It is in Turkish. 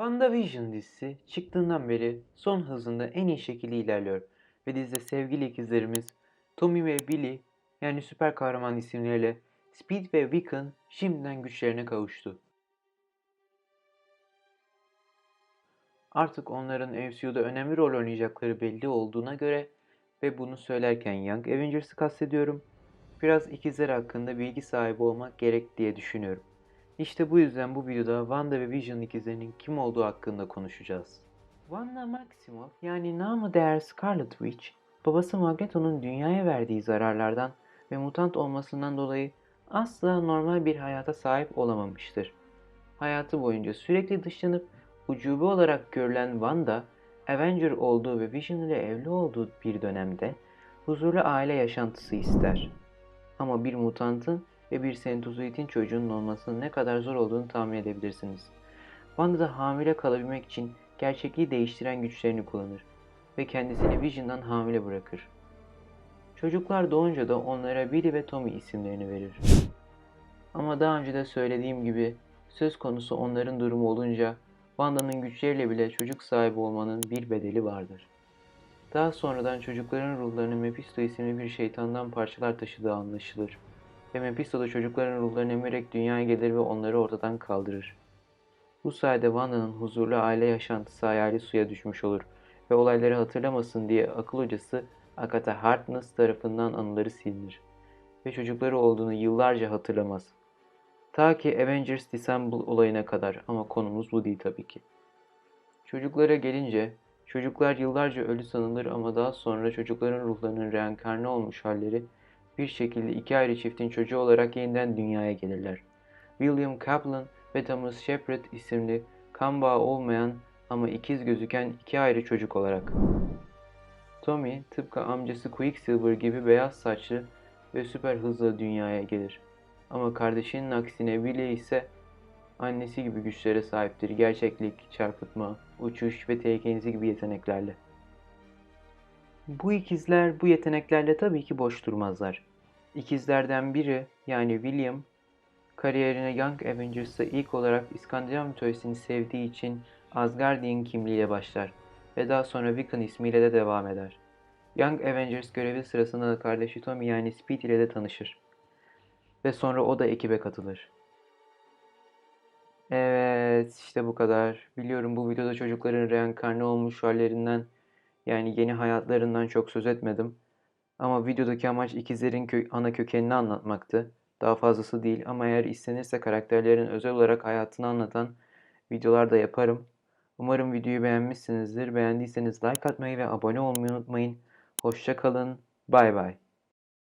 WandaVision dizisi çıktığından beri son hızında en iyi şekilde ilerliyor ve dizide sevgili ikizlerimiz Tommy ve Billy yani süper kahraman isimleriyle Speed ve Wiccan şimdiden güçlerine kavuştu. Artık onların MCU'da önemli rol oynayacakları belli olduğuna göre ve bunu söylerken Young Avengers'ı kastediyorum. Biraz ikizler hakkında bilgi sahibi olmak gerek diye düşünüyorum. İşte bu yüzden bu videoda Wanda ve Vision ikizlerinin kim olduğu hakkında konuşacağız. Wanda Maximoff yani namı değer Scarlet Witch, babası Magneto'nun dünyaya verdiği zararlardan ve mutant olmasından dolayı asla normal bir hayata sahip olamamıştır. Hayatı boyunca sürekli dışlanıp ucube olarak görülen Wanda, Avenger olduğu ve Vision ile evli olduğu bir dönemde huzurlu aile yaşantısı ister. Ama bir mutantın ve bir sentozoidin çocuğunun olmasının ne kadar zor olduğunu tahmin edebilirsiniz. Wanda da hamile kalabilmek için gerçekliği değiştiren güçlerini kullanır ve kendisini Vision'dan hamile bırakır. Çocuklar doğunca da onlara Billy ve Tommy isimlerini verir. Ama daha önce de söylediğim gibi söz konusu onların durumu olunca Wanda'nın güçleriyle bile çocuk sahibi olmanın bir bedeli vardır. Daha sonradan çocukların ruhlarını Mephisto isimli bir şeytandan parçalar taşıdığı anlaşılır. Ve Mephisto da çocukların ruhlarını emerek dünyaya gelir ve onları ortadan kaldırır. Bu sayede Wanda'nın huzurlu aile yaşantısı hayali suya düşmüş olur ve olayları hatırlamasın diye akıl hocası Agatha Harkness tarafından anıları silinir ve çocukları olduğunu yıllarca hatırlamaz. Ta ki Avengers Disassemble olayına kadar ama konumuz bu değil tabii ki. Çocuklara gelince, çocuklar yıllarca ölü sanılır ama daha sonra çocukların ruhlarının reenkarne olmuş halleri bir şekilde iki ayrı çiftin çocuğu olarak yeniden dünyaya gelirler. William Kaplan ve Thomas Shepard isimli kan bağı olmayan ama ikiz gözüken iki ayrı çocuk olarak. Tommy tıpkı amcası Quicksilver gibi beyaz saçlı ve süper hızlı dünyaya gelir. Ama kardeşinin aksine Billy ise annesi gibi güçlere sahiptir. Gerçeklik, çarpıtma, uçuş ve telekinezi gibi yeteneklerle. Bu ikizler bu yeteneklerle tabii ki boş durmazlar. İkizlerden biri yani William kariyerine Young Avengers'ta ilk olarak İskandinav mitolojisini sevdiği için Asgardian kimliğiyle başlar ve daha sonra Wiccan ismiyle de devam eder. Young Avengers görevi sırasında da kardeşi Tommy yani Speed ile de tanışır. Ve sonra o da ekibe katılır. Evet işte bu kadar. Biliyorum bu videoda çocukların reenkarne olmuş hallerinden yani yeni hayatlarından çok söz etmedim. Ama videodaki amaç ikizlerin kö ana kökenini anlatmaktı. Daha fazlası değil ama eğer istenirse karakterlerin özel olarak hayatını anlatan videolar da yaparım. Umarım videoyu beğenmişsinizdir. Beğendiyseniz like atmayı ve abone olmayı unutmayın. Hoşça kalın. Bay bay.